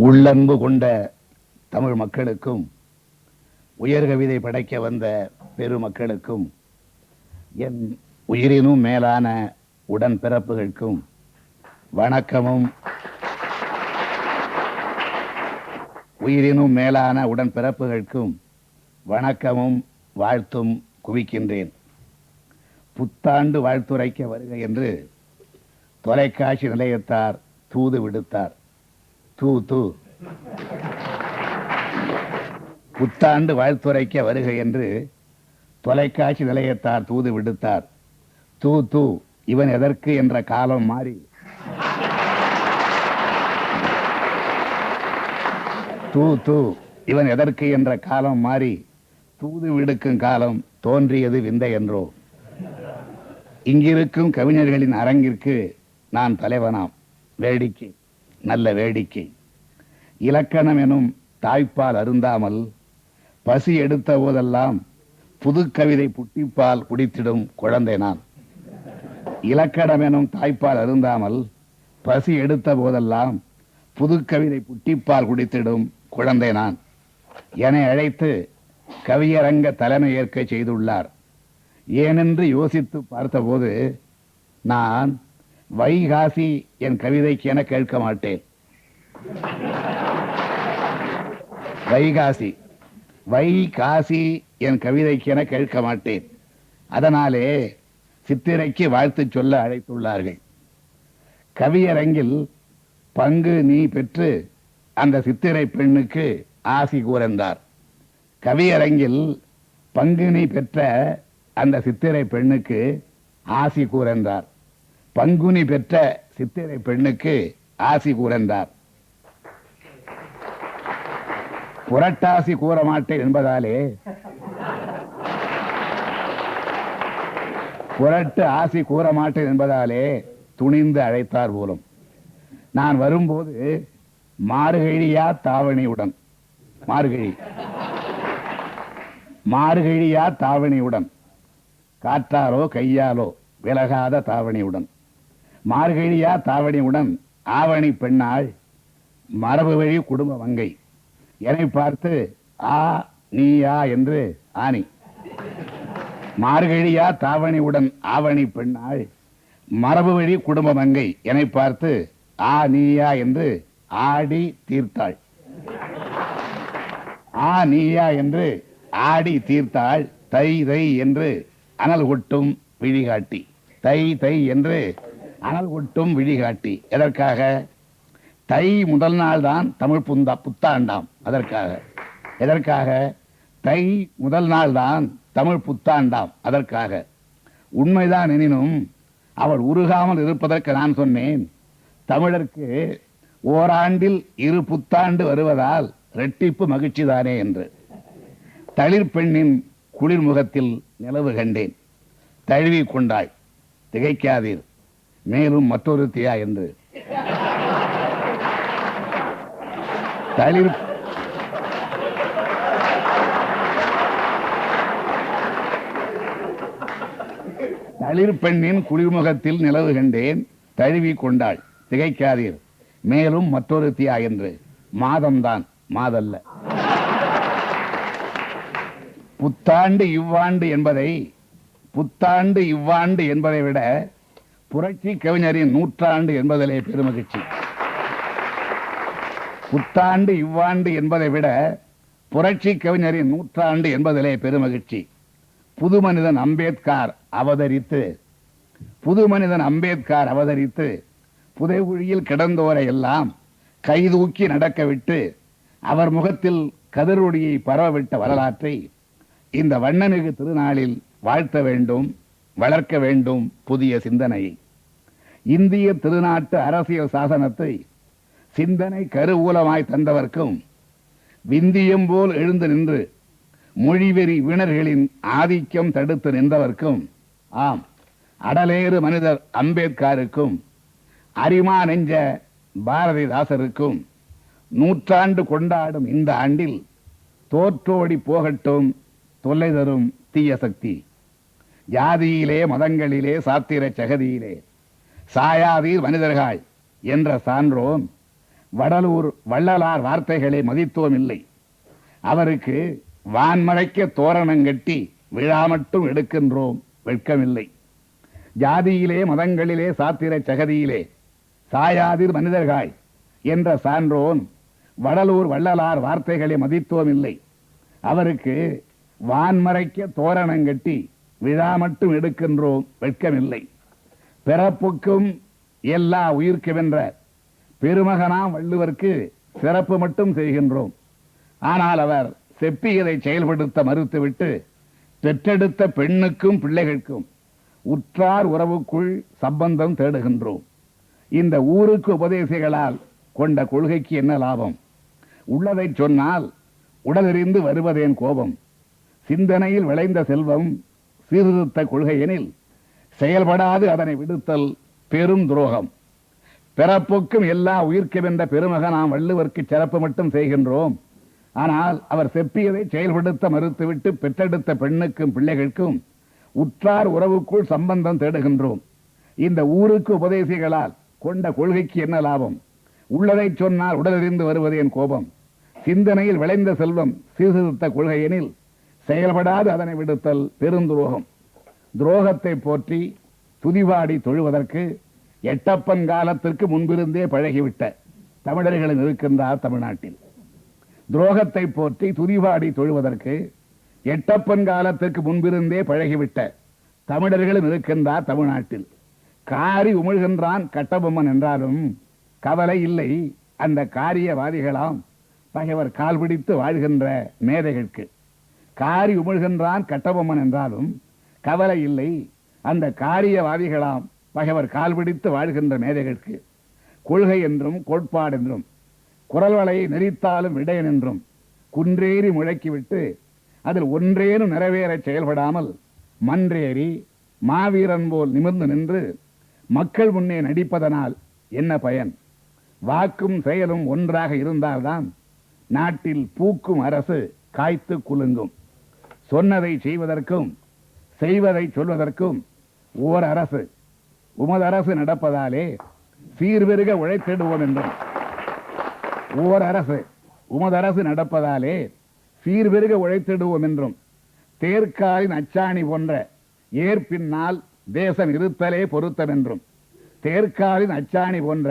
உள்ளன்பு கொண்ட தமிழ் மக்களுக்கும் உயர்கவிதை படைக்க வந்த பெருமக்களுக்கும் என் உயிரினும் மேலான உடன்பிறப்புகளுக்கும் வணக்கமும். உயிரினும் மேலான உடன்பிறப்புகளுக்கும் வணக்கமும் வாழ்த்தும் குவிக்கின்றேன். புத்தாண்டு வாழ்த்துரைக்க வருக என்று தொலைக்காட்சி நிலையத்தார் தூது விடுத்தார். தூ தூ. புத்தாண்டு வாழ்த்துரைக்க வருக என்று தொலைக்காட்சி நிலையத்தார் தூது விடுத்தார். தூ தூ இவன் எதற்கு என்ற காலம் மாறி. தூ தூ இவன் எதற்கு என்ற காலம் மாறி தூது விடுக்கும் காலம் தோன்றியது விந்தை என்றோ. இங்கிருக்கும் கவிஞர்களின் அரங்கிற்கு நான் தலைவனாம். வேடிக்கை. நல்ல வேடிக்கை. இலக்கணம் எனும் தாய்ப்பால் அருந்தாமல் பசி எடுத்த போதெல்லாம் புது கவிதை புட்டிப்பால் குடித்திடும் குழந்தை நான் இலக்கணம் எனும் தாய்ப்பால் அருந்தாமல் பசி எடுத்த போதெல்லாம் புது கவிதை புட்டிப்பால் குடித்திடும் குழந்தை நான் என அழைத்து கவியரங்க தலைமை ஏற்க செய்துள்ளார். ஏனென்று யோசித்து பார்த்தபோது நான் வைகாசி என் கவிதைக்கு என கேட்க மாட்டேன். வைகாசி வைகாசி என் கவிதைக்கு என கேட்க மாட்டேன். அதனாலே சித்திரைக்கு வாழ்த்து சொல்ல அழைத்துள்ளார்கள். கவியரங்கில் பங்கு நீ பெற்று அந்த சித்திரை பெண்ணுக்கு ஆசி கூறந்தார். கவியரங்கில் பங்குனி பெற்ற அந்த சித்திரை பெண்ணுக்கு ஆசி கூறந்தார். பங்குனி பெற்ற சித்திரை பெண்ணுக்கு ஆசி கூறந்தார். புரட்டாசி கூற மாட்டேன் என்பதாலே புரட்டு ஆசி கூற மாட்டேன் என்பதாலே துணிந்து அழைத்தார் போலும். நான் வரும்போது மார்கழியா தாவணியுடன் மார்கழி மார்கழியா தாவணியுடன் காற்றாலோ கையாலோ விலகாத தாவணியுடன். மார்கழியா தாவணியுடன் ஆவணி பெண்ணாள் மரபு வழி குடும்ப வங்கை. என்னை பார்த்து ஆ நீயா என்று ஆணி. மார்கழியா தாவணியுடன் ஆவணி பெண்ணாள் மரபு வழி குடும்ப மங்கை என்னை பார்த்து ஆ நீயா என்று ஆடி தீர்த்தாள். ஆ நீயா என்று ஆடி தீர்த்தாள் தை தை என்று அனல் ஒட்டும் விழிகாட்டி. தை தை என்று அனல் ஒட்டும் விழிகாட்டி. எதற்காக? தை முதல் நாள் தான் தமிழ் புந்தா புத்தாண்டாம். அதற்காக. எதற்காக? தை முதல் நாள் தான் தமிழ் புத்தாண்டாம். அதற்காக. உண்மைதான் எனினும் அவள் உருகாமல் இருப்பதற்கு நான் சொன்னேன். தமிழருக்கு ஓராண்டில் இரு புத்தாண்டு வருவதால் ரெட்டிப்பு மகிழ்ச்சி தானே என்று. தளிர் பெண்ணின் குளிர் முகத்தில் நிலவு கண்டேன். தழுவி கொண்டாய். திகைக்காதீர். மேலும் மற்றொரு தியா என்று. தளிர் தளிர் பெண்ணின் குளிர்முகத்தில் நிலவு கண்டேன் தழுவி கொண்டாள். திகைக்காதீர். மேலும் மற்றொரு தியா என்று. மாதம்தான். மாதல்ல. புத்தாண்டு இவ்வாண்டு என்பதை புத்தாண்டு இவ்வாண்டு என்பதை விட புரட்சி கவிஞரின் நூற்றாண்டு என்பதிலே பெருமகிழ்ச்சி. புத்தாண்டு இவ்வாண்டு என்பதை விட புரட்சி கவிஞரின் நூற்றாண்டு என்பதிலே பெருமகிழ்ச்சி. புது மனிதன் அம்பேத்கார் அவதரித்து புது மனிதன் அம்பேத்கார் அவதரித்து புதைகுழியில் கிடந்தோரை எல்லாம் கைதூக்கி நடக்க விட்டு அவர் முகத்தில் கதிரொடியை பரவவிட்ட வரலாற்றை இந்த வண்ணமிகு திருநாளில் வாழ்த்த வேண்டும் வளர்க்க வேண்டும் புதிய சிந்தனையை இந்திய திருநாட்டு அரசியல் சாசனத்தை சிந்தனை கருவூலமாய் தந்தவர்க்கும் விந்தியம் போல் எழுந்து நின்று மொழிவெறி வீணர்களின் ஆதிக்கம் தடுத்து நின்றவர்க்கும் ஆம் அடலேறு மனிதர் அம்பேத்கருக்கும் அரிமா நெஞ்ச பாரதிதாசருக்கும் நூற்றாண்டு கொண்டாடும் இந்த ஆண்டில் தோற்றோடி போகட்டும் தொல்லை தரும் தீய சக்தி. ஜாதியிலே மதங்களிலே சாத்திர சகதியிலே சாயாதீர் மனிதர்காய் என்ற சான்றோம் வடலூர் வள்ளலார் வார்த்தைகளை மதித்துவம் இல்லை. அவருக்கு வான்மழைக்க தோரணம் கட்டி விழா மட்டும் எடுக்கின்றோம் வெட்கமில்லை. ஜாதியிலே மதங்களிலே சாத்திர சகதியிலே சாயாதிர் மனிதர்காய் என்ற சான்றோன் வடலூர் வள்ளலார் வார்த்தைகளை மதித்துவமில்லை அவருக்கு வான்மறைக்க தோரணம் கட்டி விழா மட்டும் எடுக்கின்றோம் வெட்கமில்லை. பிறப்புக்கும் எல்லா உயிர்க்குமென்ற பெருமகனாம் வள்ளுவருக்கு சிறப்பு மட்டும் செய்கின்றோம். ஆனால் அவர் செப்பியதை செயல்படுத்த மறுத்துவிட்டு பெற்றெடுத்த பெண்ணுக்கும் பிள்ளைகளுக்கும் உற்றார் உறவுக்குள் சம்பந்தம் தேடுகின்றோம். இந்த ஊருக்கு உபதேசிகளால் கொண்ட கொள்கைக்கு என்ன லாபம்? உள்ளதை சொன்னால் உடலெறிந்து வருவதேன் கோபம். சிந்தனையில் விளைந்த செல்வம் சீர்திருத்த கொள்கையெனில் செயல்படாது அதனை விடுத்தல் பெரும் துரோகம். பிறப்புக்கும் எல்லா உயிர்க்கும் என்ற பெருமகனாம் வள்ளுவர்க்கு சிறப்பு மட்டும் செய்கின்றோம். ஆனால் அவர் செப்பியதை செயல்படுத்த மறுத்துவிட்டு பெற்றெடுத்த பெண்ணுக்கும் பிள்ளைகளுக்கும் உற்றார் உறவுக்குள் சம்பந்தம் தேடுகின்றோம். இந்த ஊருக்கு உபதேசிகளால் கொண்ட கொள்கைக்கு என்ன லாபம்? உள்ளதை சொன்னால் உடலறிந்து வருவது என் கோபம். சிந்தனையில் விளைந்த செல்வம் சீர்திருத்த கொள்கையெனில் செயல்படாது அதனை விடுத்தல் பெருந்துரோகம் துரோகத்தை போற்றி துதிவாடி தொழுவதற்கு எட்டப்பன் காலத்திற்கு முன்பிருந்தே பழகிவிட்ட தமிழர்களின் இருக்கின்றார் தமிழ்நாட்டில். துரோகத்தை போற்றி துதிவாடி தொழுவதற்கு எட்டப்பன் காலத்திற்கு முன்பிருந்தே பழகிவிட்ட தமிழர்களும் இருக்கின்றார் தமிழ்நாட்டில். காரி உமிழ்கின்றான் கட்டபொம்மன் என்றாலும் கவலை இல்லை. அந்த காரியவாதிகளாம் பகைவர் கால் பிடித்து வாழ்கின்ற மேதைகளுக்கு காரி உமிழ்கின்றான் கட்டபொம்மன் என்றாலும் கவலை இல்லை. அந்த காரியவாதிகளாம் பகைவர் கால் பிடித்து வாழ்கின்ற மேதைகளுக்கு கொள்கை என்றும் கோட்பாடு என்றும் குரல் வலையை நெறித்தாலும் விடையன் என்றும் குன்றேறி முழக்கிவிட்டு அதில் ஒன்றேனும் நிறைவேற செயல்படாமல் மன்றேறி மாவீரன் போல் நிமிர்ந்து நின்று மக்கள் முன்னே நடிப்பதனால் என்ன பயன்? வாக்கும் செயலும் ஒன்றாக இருந்தால்தான் நாட்டில் பூக்கும் அரசு காய்த்து குலுங்கும். சொன்னதை செய்வதற்கும் செய்வதை சொல்வதற்கும் ஓர் அரசு உமது அரசு நடப்பதாலே சீர்பெருக உழைத்திடுவோம் என்றும். ஓர் அரசு உமது அரசு நடப்பதாலே சீர்பெருக உழைத்திடுவோம் என்றும். தேர்க்காலின் அச்சாணி போன்ற ஏற்பின்னால் தேசம் இருத்தலே பொருத்தம் என்றும். தேர்க்காலின் அச்சாணி போன்ற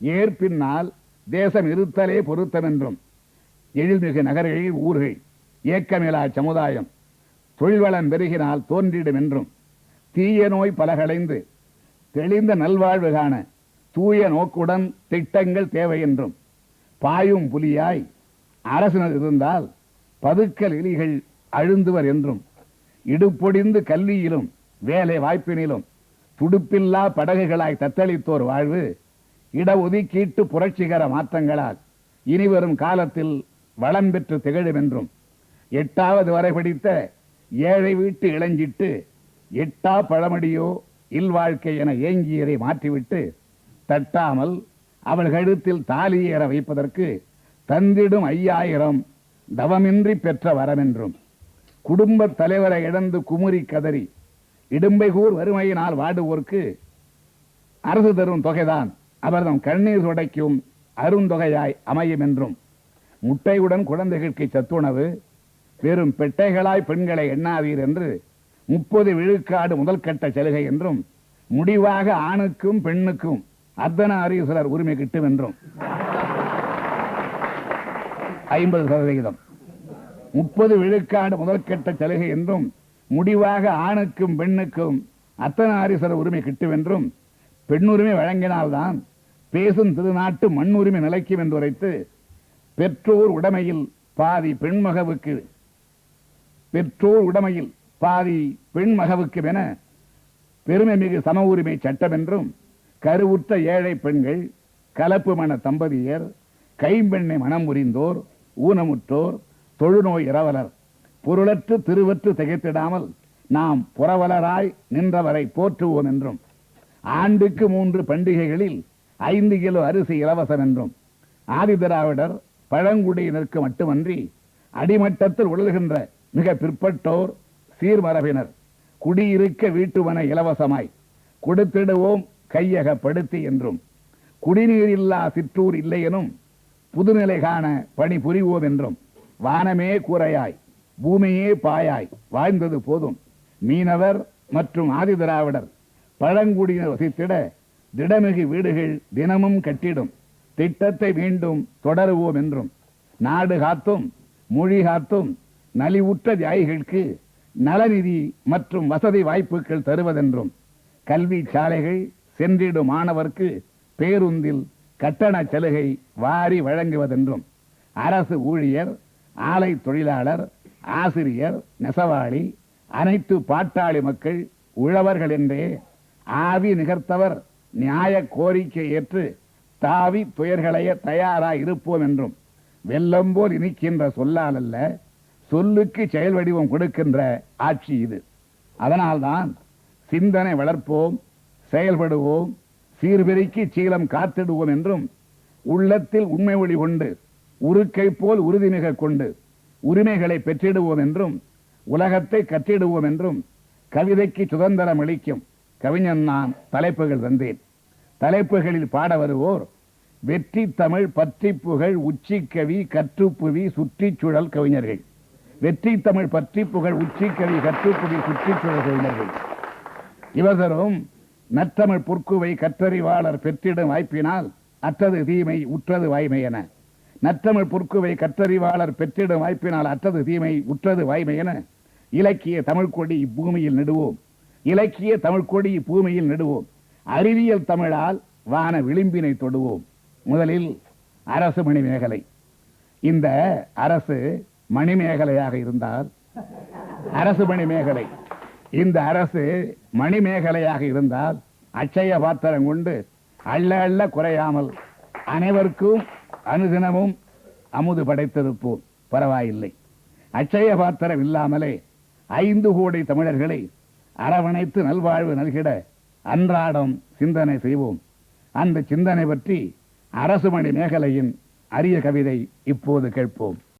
ஏற்பின்னால் தேசம் இருத்தலே பொருத்தம் என்றும். எழில்மிகு நகர்கள் ஊர்கள் ஏக்கமிலா சமுதாயம் தொழில்வளம் பெருகினால் தோன்றிடும் என்றும் தீய நோய் பலகளைந்து தெளிந்த நல்வாழ்வு காண தூய நோக்குடன் திட்டங்கள் தேவை என்றும் பாயும் புலியாய் அரசினர் இருந்தால் பதுக்கல் எலிகள் அழுந்துவர் என்றும் இடுப்பொடிந்து கல்வியிலும் வேலை வாய்ப்பினிலும் துடுப்பில்லா படகுகளாய் தத்தளித்தோர் வாழ்வு இடஒதுக்கீட்டு புரட்சிகர மாற்றங்களால் இனிவரும் காலத்தில் வளம் பெற்று திகழும் என்றும் எட்டாவது வரை படித்த ஏழை வீட்டு இளஞ்சிட்டு எட்டா பழமடியோ இல்வாழ்க்கை என ஏங்கியதை மாற்றிவிட்டு தட்டாமல் அவள் கழுத்தில் தாலி ஏற வைப்பதற்கு தந்திடும் ஐயாயிரம் தவமின்றி பெற்ற வரமென்றும். குடும்பத் தலைவரை இழந்து குமுறி கதறி இடும்பைகூர் வறுமையினால் வாடுவோர்க்கு அரசு தரும் தொகைதான். அவர்தம் கண்ணீர் துடைக்கும் அருந்தொகையாய் அமையும் என்றும் முட்டையுடன் குழந்தைகளுக்கு சத்துணவு வெறும் பெட்டைகளாய் பெண்களை எண்ணாதீர் என்று முப்பது விழுக்காடு முதல் கட்ட சலுகை என்றும் முடிவாக ஆணுக்கும் பெண்ணுக்கும் அர்த்தன அரியசலர் உரிமை கிட்டும் என்றும். ஐம்பது சதவிகிதம். முப்பது விழுக்காடு முதல் கட்ட சலுகை என்றும் முடிவாக ஆணுக்கும் பெண்ணுக்கும் அத்தனாரீஸ்வரர் உரிமை கிட்டும் என்றும் பெண்ணுரிமை வழங்கினால்தான் பேசும் திருநாட்டு மண்ணுரிமை நிலைக்கும் என்று உரைத்து பெற்றோர் உடைமையில் பாதி பெண்மகவுக்கு பெற்றோர் உடைமையில் பாதி பெண் மகவுக்கும் என பெருமை மிகு சம உரிமை சட்டம் என்றும் கருவுற்ற ஏழை பெண்கள் கலப்பு மன தம்பதியர் கைம்பெண்ணை மனம் புரிந்தோர் ஊனமுற்றோர் தொழுநோய் இரவலர். பொருளற்று திருவற்று திகைத்திடாமல் நாம் புறவலராய் நின்றவரை போற்றுவோம் என்றும் ஆண்டுக்கு மூன்று பண்டிகைகளில் ஐந்து கிலோ அரிசி இலவசம் என்றும் ஆதிதிராவிடர் பழங்குடியினருக்கு மட்டுமன்றி அடிமட்டத்தில் உழல்கின்ற மிக பிற்பட்டோர் சீர்மரபினர். குடியிருக்க வீட்டுமனை இலவசமாய். கொடுத்திடுவோம் கையகப்படுத்தி என்றும். குடிநீர் இல்லா சிற்றூர் இல்லையெனும். புதுநிலை காண பணி புரிவோம் என்றும். வானமே கூரையாய் பூமியே பாயாய். வாழ்ந்தது போதும். மீனவர் மற்றும் ஆதிதிராவிடர் பழங்குடியினர் வசித்திட திடமிகு வீடுகள் தினமும் கட்டிடும். திட்டத்தை மீண்டும் தொடருவோம் என்றும். நாடு காத்தும் மொழி காத்தும் நலிவுற்ற தியாகிகளுக்கு நலநிதி மற்றும் வசதி வாய்ப்புகள் தருவதென்றும் கல்வி சாலைகள் சென்றிடும் மாணவர்க்கு பேருந்தில் கட்டண சலுகை வாரி வழங்குவதென்றும் அரசு ஊழியர் ஆலை தொழிலாளர் ஆசிரியர் நெசவாளி அனைத்து பாட்டாளி மக்கள் உழவர்கள் என்றே ஆவி நிகர்த்தவர் நியாய கோரிக்கை ஏற்று தாவி துயர்களைய தயாராக இருப்போம் என்றும் வெள்ளம்போல் இனிக்கின்ற சொல்லால் அல்ல சொல்லுக்கு செயல் வடிவம் கொடுக்கின்ற ஆட்சி இது. அதனால்தான் சிந்தனை வளர்ப்போம் செயல்படுவோம் சீர்பெருக்கி சீலம் காத்திடுவோம் என்றும் உள்ளத்தில் உண்மை ஒளி கொண்டு உருக்கை போல் உறுதிமிக கொண்டு உரிமைகளை பெற்றிடுவோம் என்றும் உலகத்தை கற்றிடுவோம் என்றும் கவிதைக்கு சுதந்திரம் அளிக்கும் கவிஞன் நான் தலைப்புகள் தந்தேன். தலைப்புகளில் பாட வருவோர் வெற்றி தமிழ் பற்றி புகழ் உச்சிக்கவி கற்றுப்புவி சுற்றிச்சூழல் கவிஞர்கள். வெற்றி தமிழ் பற்றி புகழ் உச்சிக்கவி கற்றுக்குடி சுற்றிச்சுழல் கவிஞர்கள் இவர்களும் நற்றமிழ் பொற்குவை கற்றறிவாளர் பெற்றிடும் வாய்ப்பினால் அற்றது தீமை உற்றது வாய்மை என. நற்றமிழ் பொற்குவை கற்றறிவாளர் பெற்றிடும் வாய்ப்பினால் அற்றது தீமை உற்றது வாய்மை என இலக்கிய தமிழ் கொடி இப்பூமியில் நெடுவோம். இலக்கிய தமிழ் கொடி இப்பூமியில் நெடுவோம். அறிவியல் தமிழால் வான விளிம்பினை தொடுவோம். முதலில் அரசு மணிமேகலை. இந்த அரசு மணிமேகலையாக இருந்தால் அரசு மணிமேகலை. இந்த அரசு மணிமேகலையாக இருந்தால் அச்சய பாத்திரம் கொண்டு அள்ள அள்ள குறையாமல் அனைவருக்கும் அனுதினமும் அமுது படைத்திருப்போம். பரவாயில்லை. அச்சய பாத்திரம் இல்லாமலே ஐந்து கோடி தமிழர்களை அரவணைத்து நல்வாழ்வு நல்கிட அன்றாடம் சிந்தனை செய்வோம். அந்த சிந்தனை பற்றி அரசு மணி மேகலையின் அரிய கவிதை இப்போது கேட்போம்.